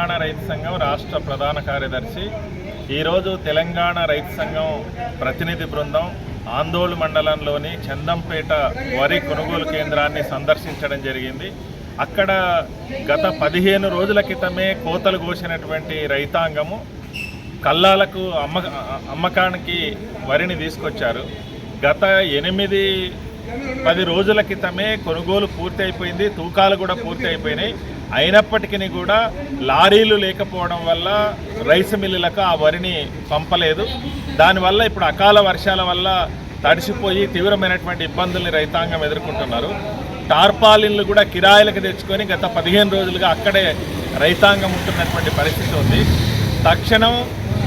తెలంగాణ రైతు సంఘం రాష్ట్ర ప్రధాన కార్యదర్శి. ఈరోజు తెలంగాణ రైతు సంఘం ప్రతినిధి బృందం ఆందోళన మండలంలోని చందంపేట వరి కొనుగోలు కేంద్రాన్ని సందర్శించడం జరిగింది. అక్కడ గత పదిహేను రోజుల క్రితమే కోతలు కోసినటువంటి రైతాంగము కల్లాలకు అమ్మ అమ్మకానికి వరిని తీసుకొచ్చారు. గత ఎనిమిది పది రోజుల క్రితమే కొనుగోలు పూర్తి అయిపోయింది తూకాలు కూడా పూర్తి అయిపోయినాయి అయినప్పటికీ కూడా లారీలు లేకపోవడం వల్ల రైస్ మిల్లులకు ఆ వరిని పంపలేదు. దానివల్ల ఇప్పుడు అకాల వర్షాల వల్ల తడిసిపోయి తీవ్రమైనటువంటి ఇబ్బందుల్ని రైతాంగం ఎదుర్కొంటున్నారు. టార్పాలిన్లు కూడా కిరాయిలకు తెచ్చుకొని గత పదిహేను రోజులుగా అక్కడే రైతాంగం ఉంటున్నటువంటి పరిస్థితి ఉంది. తక్షణం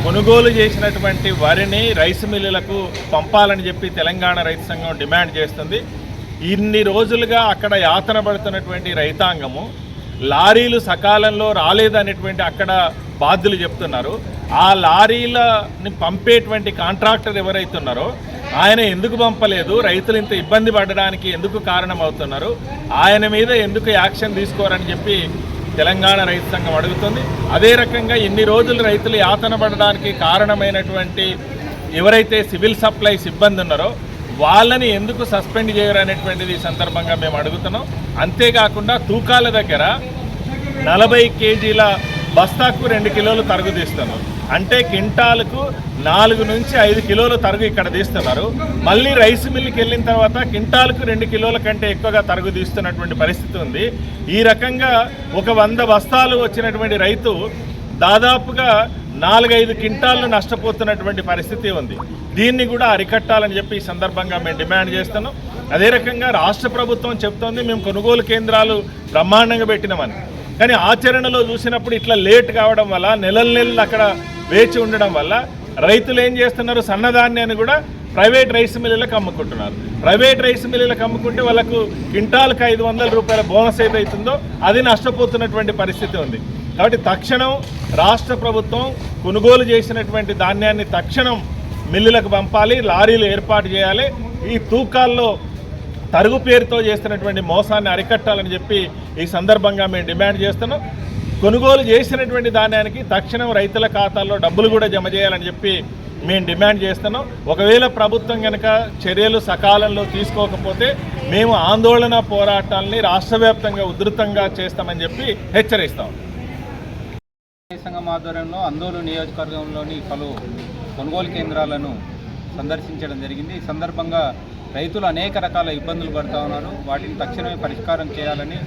కొనుగోలు చేసినటువంటి వరిని రైస్ మిల్లులకు పంపాలని చెప్పి తెలంగాణ రైతు సంఘం డిమాండ్ చేస్తుంది. ఇన్ని రోజులుగా అక్కడ యాతన పడుతున్నటువంటి రైతాంగము లారీలు సకాలంలో రాలేదనేటువంటి అక్కడ బాధ్యులు చెప్తున్నారు. ఆ లారీలని పంపేటువంటి కాంట్రాక్టర్ ఎవరైతే ఉన్నారో ఆయన ఎందుకు పంపలేదు రైతులు ఇంత ఇబ్బంది పడడానికి ఎందుకు కారణమవుతున్నారు ఆయన మీద ఎందుకు యాక్షన్ తీసుకోరని చెప్పి తెలంగాణ రైతు సంఘం అడుగుతుంది. అదే రకంగా ఇన్ని రోజులు రైతులు యాతన పడడానికి కారణమైనటువంటి ఎవరైతే సివిల్ సప్లై సిబ్బంది ఉన్నారో వాళ్ళని ఎందుకు సస్పెండ్ చేయరు అనేటువంటిది సందర్భంగా మేము అడుగుతున్నాం. అంతేకాకుండా తూకాల దగ్గర నలభై కేజీల బస్తాకు రెండు కిలోలు తరుగు తీస్తున్నారు. అంటే కింటాలకు నాలుగు నుంచి ఐదు కిలోలు తరుగు ఇక్కడ తీస్తున్నారు. మళ్ళీ రైస్ మిల్లుకి వెళ్ళిన తర్వాత కింటాలకు రెండు కిలోల కంటే ఎక్కువగా తరుగు తీస్తున్నటువంటి పరిస్థితి ఉంది. ఈ రకంగా ఒక వంద బస్తాలు వచ్చినటువంటి రైతు దాదాపుగా నాలుగైదు క్వింటాళ్ళు నష్టపోతున్నటువంటి పరిస్థితి ఉంది. దీన్ని కూడా అరికట్టాలని చెప్పి ఈ సందర్భంగా మేము డిమాండ్ చేస్తున్నాం. అదే రకంగా రాష్ట్ర ప్రభుత్వం చెప్తోంది మేము కొనుగోలు కేంద్రాలు బ్రహ్మాండంగా పెట్టినామని. కానీ ఆచరణలో చూసినప్పుడు ఇట్లా లేట్ కావడం వల్ల నెలల నెలలు అక్కడ వేచి ఉండడం వల్ల రైతులు ఏం చేస్తున్నారు? సన్నధాన్యాన్ని కూడా ప్రైవేట్ రైస్ మిల్లులకు అమ్ముకుంటున్నారు. ప్రైవేట్ రైస్ మిల్లులకు అమ్ముకుంటే వాళ్ళకు క్వింటాల్కి ఐదు వందల రూపాయల బోనస్ ఏదైతుందో అది నష్టపోతున్నటువంటి పరిస్థితి ఉంది. కాబట్టి తక్షణం రాష్ట్ర ప్రభుత్వం కొనుగోలు చేసినటువంటి ధాన్యాన్ని తక్షణం మిల్లులకు పంపాలి లారీలు ఏర్పాటు చేయాలి. ఈ తూకాల్లో తరుగు పేరుతో చేస్తున్నటువంటి మోసాన్ని అరికట్టాలని చెప్పి ఈ సందర్భంగా మేము డిమాండ్ చేస్తున్నాం. కొనుగోలు చేసినటువంటి ధాన్యానికి తక్షణం రైతుల ఖాతాల్లో డబ్బులు కూడా జమ చేయాలని చెప్పి మేము డిమాండ్ చేస్తున్నాం. ఒకవేళ ప్రభుత్వం కనుక చర్యలు సకాలంలో తీసుకోకపోతే మేము ఆందోళన పోరాటాలని రాష్ట్రవ్యాప్తంగా ఉధృతంగా చేస్తామని చెప్పి హెచ్చరిస్తాం. సంఘం ఆధ్వర్యంలో అందోలు నియోజకవర్గంలోని పలు కొనుగోలు కేంద్రాలను సందర్శించడం జరిగింది. ఈ సందర్భంగా రైతులు అనేక రకాల ఇబ్బందులు పడుతూ ఉన్నారు. వాటిని తక్షణమే పరిష్కారం చేయాలని